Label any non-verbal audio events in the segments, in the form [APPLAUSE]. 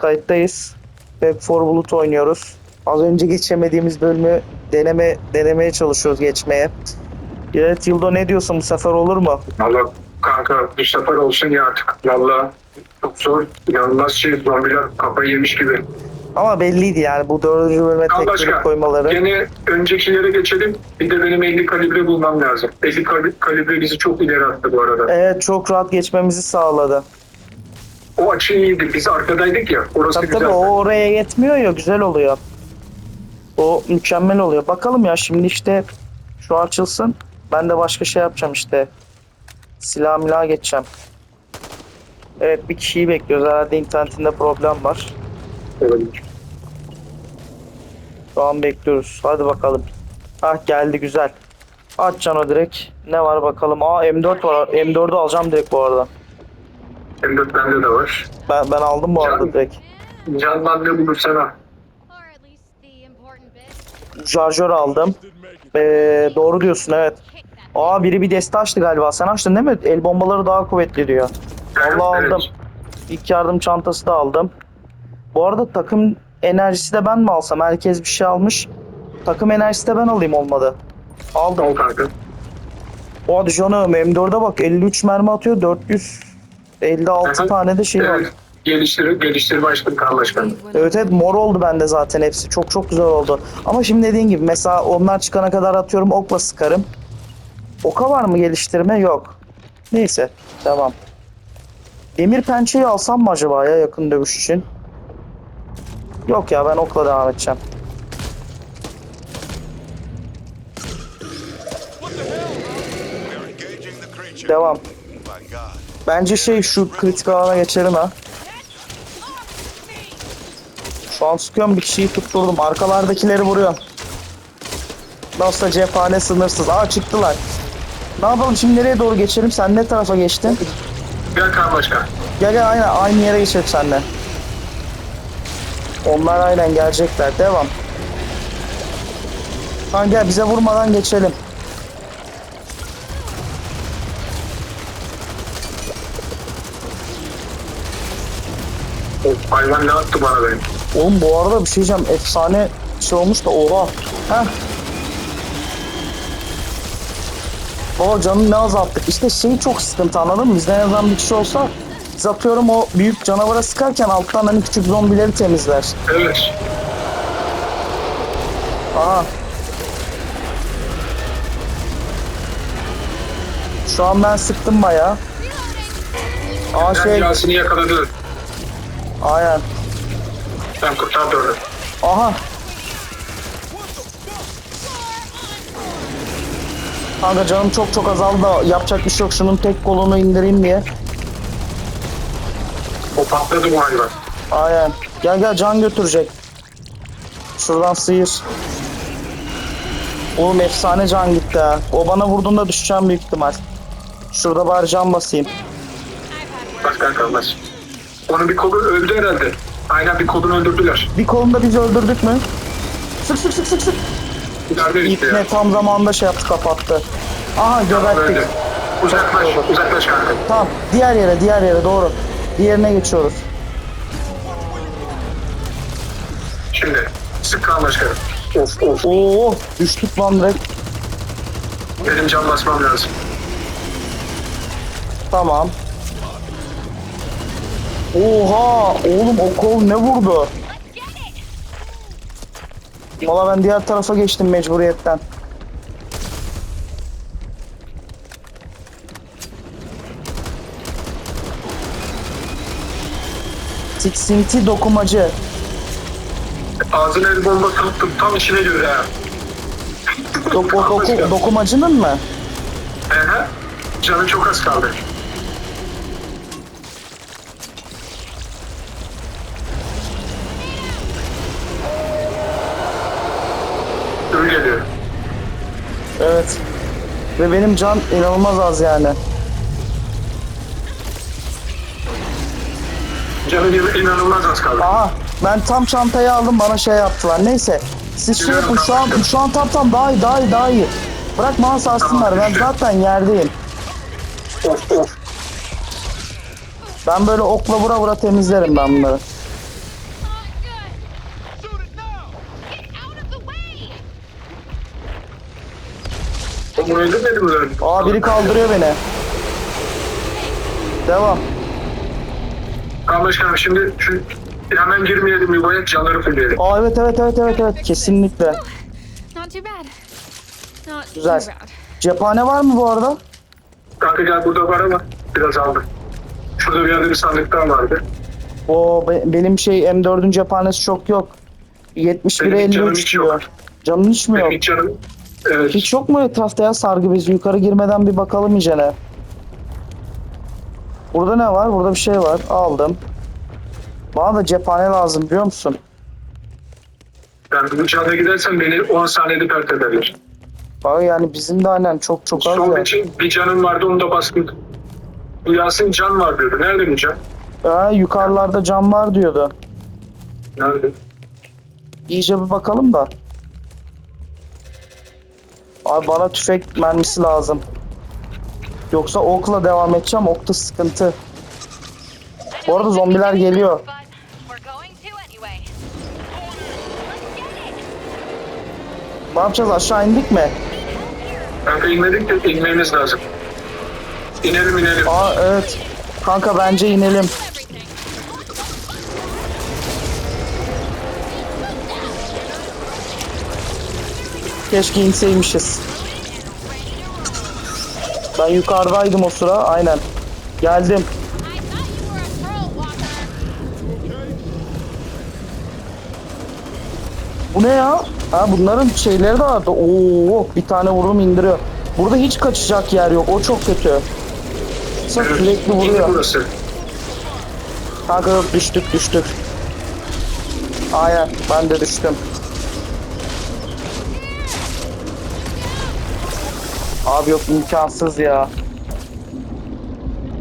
kayıttayız. Back for Bulut oynuyoruz. Az önce geçemediğimiz bölümü deneme denemeye çalışıyoruz geçmeye. Evet Yıldo ne diyorsun bu sefer olur mu? Valla kanka bir sefer olsun ya artık. Valla çok zor. İnanılmaz şey zombiler kafayı yemiş gibi. Ama belliydi yani bu dördüncü bölüme Al tek başka. koymaları. Gene öncekilere geçelim. Bir de benim 50 kalibre bulmam lazım. 50 kali- kalibre bizi çok ileri attı bu arada. Evet çok rahat geçmemizi sağladı. O açı iyiydi. Biz arkadaydık ya. Orası Tabii güzel. tabii o oraya yetmiyor ya güzel oluyor. O mükemmel oluyor. Bakalım ya şimdi işte şu açılsın. Ben de başka şey yapacağım işte. Silah milah geçeceğim. Evet bir kişiyi bekliyoruz. Herhalde internetinde problem var. Olabilir. Şu an bekliyoruz. Hadi bakalım. Ah geldi güzel. Aç Cano direkt. Ne var bakalım. Aa M4 var. M4'ü alacağım direkt bu arada. M4 bende de var. Ben, ben aldım bu arada Can- direkt. Candan ne bulursana. Or at least the important bit. Şarjör aldım. Ee, doğru diyorsun evet. Kick that. Aa biri bir deste açtı galiba. Sen açtın değil mi? El bombaları daha kuvvetli diyor. Allah Evet. aldım. İlk yardım çantası da aldım. Bu arada takım enerjisi de ben mi alsam? Herkes bir şey almış. Takım enerjisi de ben alayım olmadı. Aldım. Al kanka. Hadi canım M4'e bak 53 mermi atıyor 456 Aha. tane de şey var. Evet. Geliştir, geliştir başladım kan başkanım. Evet evet mor oldu bende zaten hepsi. Çok çok güzel oldu. Ama şimdi dediğin gibi mesela onlar çıkana kadar atıyorum okla sıkarım. Oka var mı geliştirme? Yok. Neyse devam. Demir pençeyi alsam mı acaba ya yakın dövüş için? Yok ya ben okla devam edeceğim. Devam. Bence şey şu kritik alana geçelim ha. Şu an sıkıyorum bir kişiyi tutturdum. Arkalardakileri vuruyorum. Nasıl da cephane sınırsız. Aa çıktılar. Ne yapalım şimdi nereye doğru geçelim? Sen ne tarafa geçtin? Gel kan başkan. Gel gel aynen aynı yere geçelim seninle. Onlar aynen gelecekler. Devam. Tamam gel bize vurmadan geçelim. Hayvan ne attı bana benim? Oğlum bu arada bir şey diyeceğim. Efsane şey olmuş da oha. Heh. Baba canını ne azalttık. İşte şey çok sıkıntı anladın mı? Bizden en azından bir kişi olsa biz atıyorum o büyük canavara sıkarken alttan hani küçük zombileri temizler. Evet. Aha. Şu an ben sıktım bayağı. Aa Ben şey Yasin'i yakaladı. Aynen. Ben kurtardı onu. Aha. Kanka canım çok çok azaldı da yapacak bir şey yok. Şunun tek kolunu indireyim diye. O patladı bu hayvan. Aynen. Gel gel can götürecek. Şuradan sıyır. Oğlum efsane can gitti ha. O bana vurduğunda düşeceğim büyük ihtimal. Şurada bari can basayım. Başkan kalmaz. Onun bir kolu öldü herhalde. Aynen bir kolunu öldürdüler. Bir kolunda biz öldürdük mü? Sık sık sık sık sık. Nerede gitti ya? İpne tam zamanında şey yaptı kapattı. Aha Öldü. geberttik. Uzaklaş, uzaklaş kanka. Tamam diğer yere diğer yere doğru. Diğerine geçiyoruz. Şimdi sık kan başkanım. Of of. Oo düştük lan direkt. Benim can basmam lazım. Tamam. Oha oğlum o kol ne vurdu? Valla ben diğer tarafa geçtim mecburiyetten. Tiksinti dokumacı. Ağzına el bombası attım. Tam içine göre ha. Dok o doku dokumacının mı? Ehe. Canı çok az kaldı. Geliyor. Evet. Ve benim can inanılmaz az yani. Canı gibi inanılmaz az kaldı. Aha ben tam çantayı aldım bana şey yaptılar. Neyse siz şey yapın şu an şu an tam tam daha iyi daha iyi daha iyi. Bırak bana sarsınlar ben zaten yerdeyim. Of of. Ben böyle okla vura vura temizlerim ben bunları. Bunu öldürmedi mi? lan? Aa biri kaldırıyor beni. Devam. Tamam başkanım şimdi şu hemen girmeyelim yuvaya canları fulleyelim. Aa evet evet evet evet evet kesinlikle. Not too bad. Not Güzel. bad. Cephane var mı bu arada? Kanka gel burada var ama biraz aldım. Şurada bir yerde bir sandık daha vardı. O be- benim şey M4'ün cephanesi çok yok. 71'e Benim hiç canım 53 hiç diyor. yok. Canın hiç mi yok? Benim hiç canım... Evet. Hiç yok mu etrafta ya sargı bezi? Yukarı girmeden bir bakalım iyicene. Burada ne var? Burada bir şey var. Aldım. Bana da cephane lazım biliyor musun? Yani bu canla gidersen beni 10 saniyede pert ederler. Bak yani bizim de aynen çok çok az Son ya. için bir canım vardı onu da bastım. Bu Yasin can var diyordu. Nerede bu can? Ha, yukarılarda cam var diyordu. Nerede? İyice bir bakalım da. Abi bana tüfek mermisi lazım. Yoksa okla devam edeceğim. Okta sıkıntı. Bu arada zombiler geliyor. Ne yapacağız? Aşağı indik mi? Kanka inmedik de inmemiz lazım. İnelim inelim. Aa evet. Kanka bence inelim. Keşke inseymişiz. Ben yukarıdaydım o sıra. Aynen. Geldim. Bu ne ya? Ha bunların şeyleri de vardı. Oo bir tane vurum indiriyor. Burada hiç kaçacak yer yok. O çok kötü. Sırf Evet, sürekli vuruyor. burası. Kanka yok düştük düştük. Aynen ben de düştüm. Abi yok imkansız ya.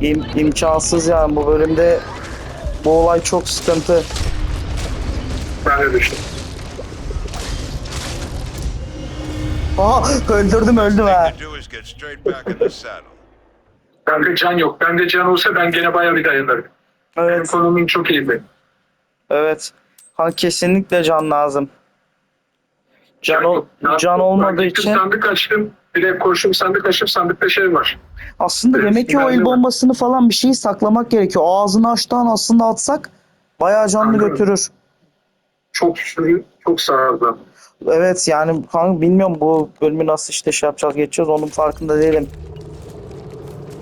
İm, imkansız yani bu bölümde bu olay çok sıkıntı. Ben de düştüm. Aha öldürdüm öldüm ha. Kanka can yok. Bende can olsa ben gene bayağı bir dayanırım. Benim Evet konumum çok iyi benim. evet. Ha kesinlikle can lazım. Can, ol- can olmadığı için Sandık açtım. Direkt koştum sandık açtım. Sandıkta şey var. aslında Evet, demek ki o el de- bombasını falan bir şeyi saklamak gerekiyor. O ağzını açtığı an aslında atsak bayağı canlı Kanka. götürür. Çok sürü, çok zararlı. Evet yani kanka bilmiyorum bu bölümü nasıl işte şey yapacağız geçeceğiz onun farkında değilim.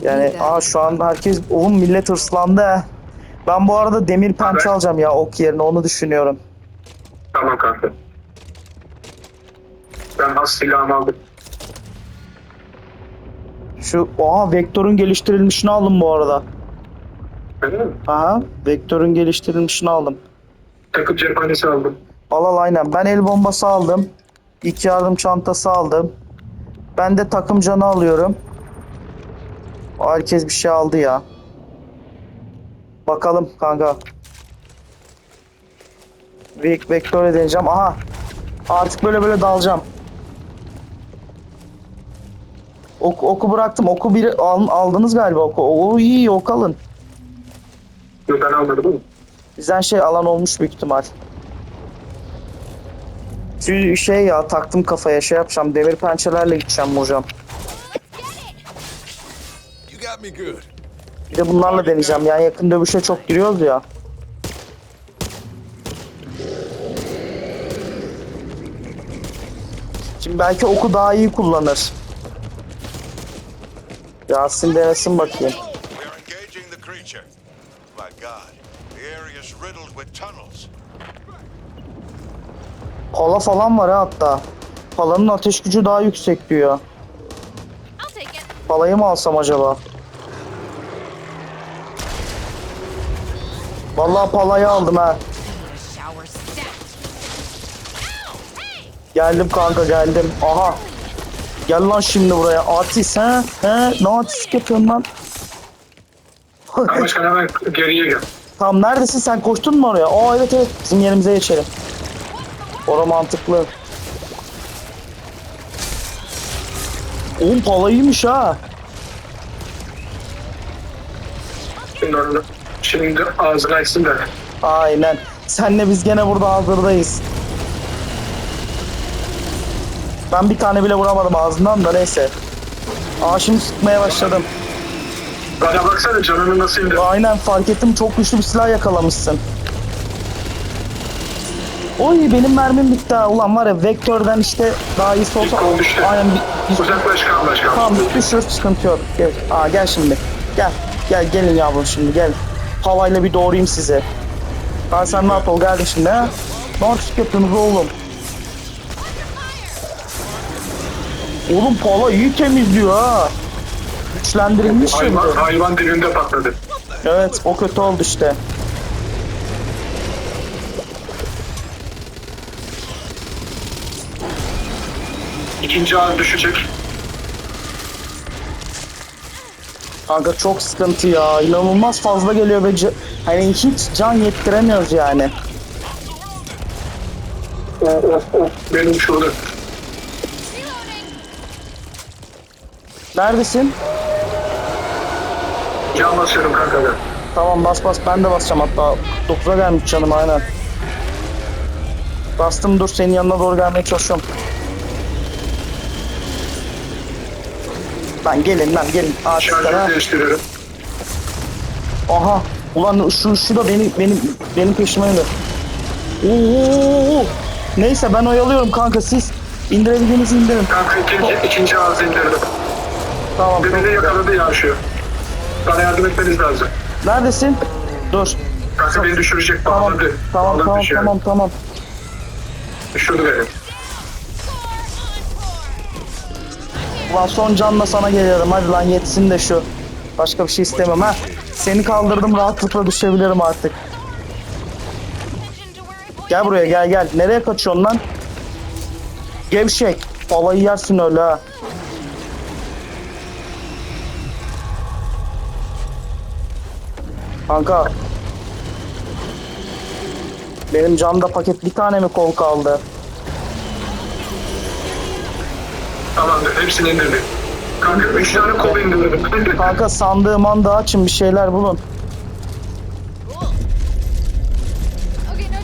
Yani aa şu anda herkes oğlum millet hırslandı. Ben bu arada demir pençe Evet. alacağım ya ok yerine onu düşünüyorum. Tamam kanka. Ben has silahımı aldım. Şu oha vektörün geliştirilmişini aldım bu arada. Öyle mi? Aha vektörün geliştirilmişini aldım. Takım cephanesi aldım. Al al aynen ben el bombası aldım. İlk yardım çantası aldım. Ben de takım canı alıyorum. Herkes bir şey aldı ya. Bakalım kanka. Vek deneyeceğim. Aha. Artık böyle böyle dalacağım. Ok, oku bıraktım. Oku biri al- aldınız galiba oku. O iyi ok alın. Yok ben almadım. Bizden şey alan olmuş büyük ihtimal. Şimdi şey ya taktım kafaya şey yapacağım. Demir pençelerle gideceğim good. Bir de bunlarla deneyeceğim. Yani yakın dövüşe çok giriyoruz ya. Şimdi belki oku daha iyi kullanır. Riddled with tunnels. Pala falan var ha hatta. Palanın ateş gücü daha yüksek diyor. Palayı mı alsam acaba? Vallahi palayı aldım ha. Geldim kanka geldim. Aha. Gel lan şimdi buraya. Artist he? He? Ne artist yapıyorsun lan? Başkan hemen geriye gel. Tamam neredesin sen koştun mu oraya? Aa evet evet bizim yerimize geçelim. Ora mantıklı. Oğlum palayıymış ha. Şimdi, şimdi ağzını açsın da. Aynen. Senle biz gene burada hazırdayız. Ben bir tane bile vuramadım ağzından da neyse. Aa şimdi sıkmaya başladım. Bana baksana canını nasıl indir. Aynen fark ettim çok güçlü bir silah yakalamışsın. Oy benim mermim bitti ha. Ulan var ya vektörden işte daha iyisi olsa. kol düştü. Aynen bir, Uzaklaş kalmaş kalmaş. Tamam düşür sıkıntı yok. Gel. Aa gel şimdi. Gel. Gel gelin yavrum şimdi gel. Havayla bir doğrayayım sizi. Ben sen rahat ol geldim şimdi ha. Ne artık yapıyorsunuz oğlum? Oğlum pala iyi temizliyor ha. Güçlendirilmiş şimdi. Hayvan, hayvan dibinde patladı. Evet o kötü oldu işte. İkinci ağız düşecek. Kanka çok sıkıntı ya. İnanılmaz fazla geliyor ve hani hiç can yettiremiyoruz yani. Of of of. Benim şurada. Neredesin? Can basıyorum kanka ben. Tamam bas bas ben de basacağım hatta 9'a gelmiş canım aynen. Bastım dur senin yanına doğru gelmeye çalışıyorum. Lan gelin lan gelin. Şarjörü değiştiriyorum. Aha. Ulan şu şu da benim benim benim peşime öyle. Oo. Neyse ben oyalıyorum kanka siz indirebildiğinizi indirin. Kanka ikinci, ikinci ağzı indirdim. Tamam. Birini yakaladı ya şu. Bana yardım etmeniz lazım. Neredesin? Dur. Kanka beni düşürecek Tamam. bağladı. Tamam Bağladı tamam düşüyor. tamam tamam. Düşürdü beni. Ulan son canla sana geliyorum. Hadi lan yetsin de şu. Başka bir şey istemem ha. Seni kaldırdım rahatlıkla düşebilirim artık. Gel buraya gel gel. Nereye kaçıyorsun lan? Gevşek. Balayı yersin öyle ha. Kanka. Benim camda paket bir tane mi kol kaldı? Tamamdır. Hepsini indirdim. Kanka üç tane kol indirdim. [LAUGHS] Kanka sandığı mandığı açın bir şeyler bulun.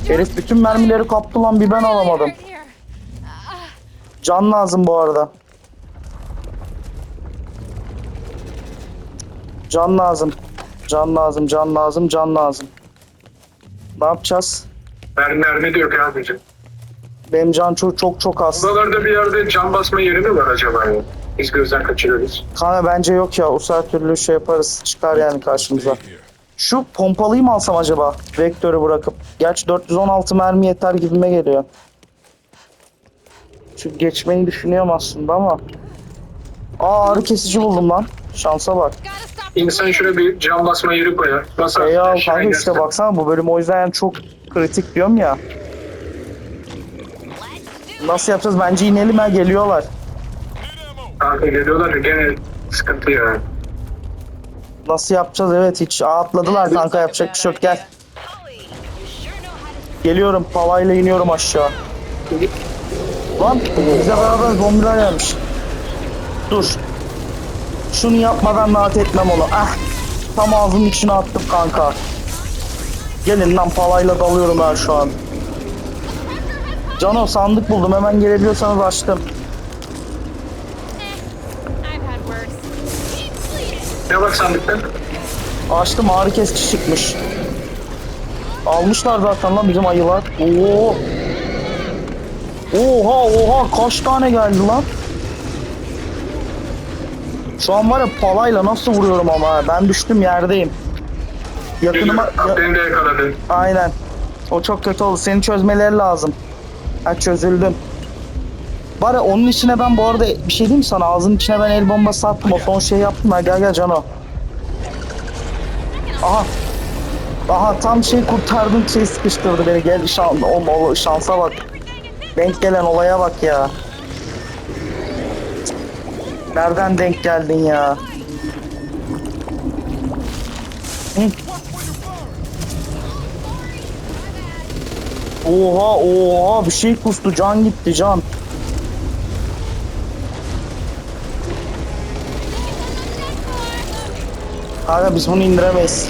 Herif bütün mermileri kaptı lan bir ben alamadım. Can lazım bu arada. Can lazım. Can lazım, can lazım, can lazım. Ne yapacağız? mermi mermi de yok abicim. Benim can çok çok çok az. Buralarda bir yerde cam basma yeri mi var acaba? ya? Biz gözden kaçırıyoruz. Kanka bence yok ya. O her türlü şey yaparız. Çıkar yani karşımıza. Şu pompalıyı mı alsam acaba? Vektörü bırakıp. Gerçi 416 mermi yeter gibime geliyor. Şu geçmeyi düşünüyorum aslında ama. Aa ağrı kesici buldum lan. Şansa bak. İnsan şuraya bir cam basma yeri koyar. Basar. E aşağı kanka işte baksana bu bölüm o yüzden yani çok kritik diyorum ya. Nasıl yapacağız? Bence inelim ha geliyorlar. Kanka geliyorlar ya gene sıkıntı ya. Nasıl yapacağız? Evet hiç Aa, atladılar kanka yapacak bir şey yok gel. Geliyorum palayla iniyorum aşağı. Lan bize beraber zombiler gelmiş. Dur. Şunu yapmadan rahat etmem onu. Ah. Tam ağzının içine attım kanka. Gelin lan palayla dalıyorum ben şu an. Cano sandık buldum hemen gelebiliyorsanız açtım. Ne bak sandıkta? Açtım ağrı kesici çıkmış. Almışlar zaten lan bizim ayılar. Oo. Oha oha kaç tane geldi lan? Şu an var ya palayla nasıl vuruyorum ama ben düştüm yerdeyim. Yakınıma ya- de yakaladı. aynen. O çok kötü oldu. Seni çözmeleri lazım. Ha çözüldün. Var ya onun içine ben bu arada bir şey diyeyim sana? Ağzının içine ben el bombası attım. O son şey yaptım. Ha gel gel Cano. Aha. Aha tam şey kurtardın şey sıkıştırdı beni. Gel şan, o, o şansa bak. Denk gelen olaya bak ya. Nereden denk geldin ya? Oha oha bir şey kustu can gitti can. Kanka biz bunu indiremeyiz.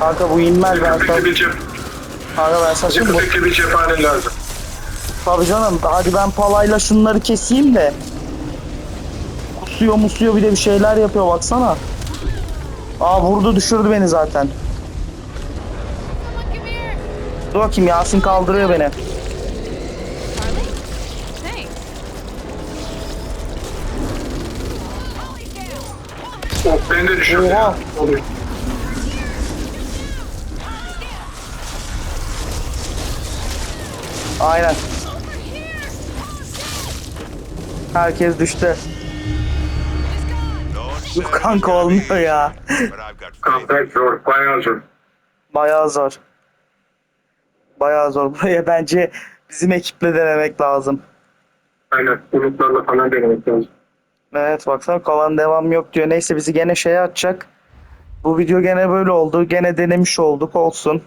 Kanka bu inmez ben sana. Kanka ben söyleyeyim, bu bir cephanen lazım. Tabii canım. Hadi ben palayla şunları keseyim de. Kusuyor musuyor bir de bir şeyler yapıyor baksana. Aa vurdu düşürdü beni zaten. Dur bakayım Yasin kaldırıyor beni. Oh, ben de düşürdüm. Oha. Aynen. Herkes düştü. Yok kanka olmuyor ya. Kanka zor. Bayağı zor. Bayağı zor. Bayağı zor. [LAUGHS] Buraya bence bizim ekiple denemek lazım. Aynen. Umutlarla falan denemek lazım. Evet baksana kalan devam yok diyor. Neyse bizi gene şeye atacak. Bu video gene böyle oldu. Gene denemiş olduk olsun.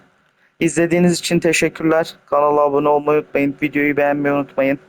İzlediğiniz için teşekkürler. Kanala abone olmayı unutmayın. Videoyu beğenmeyi unutmayın.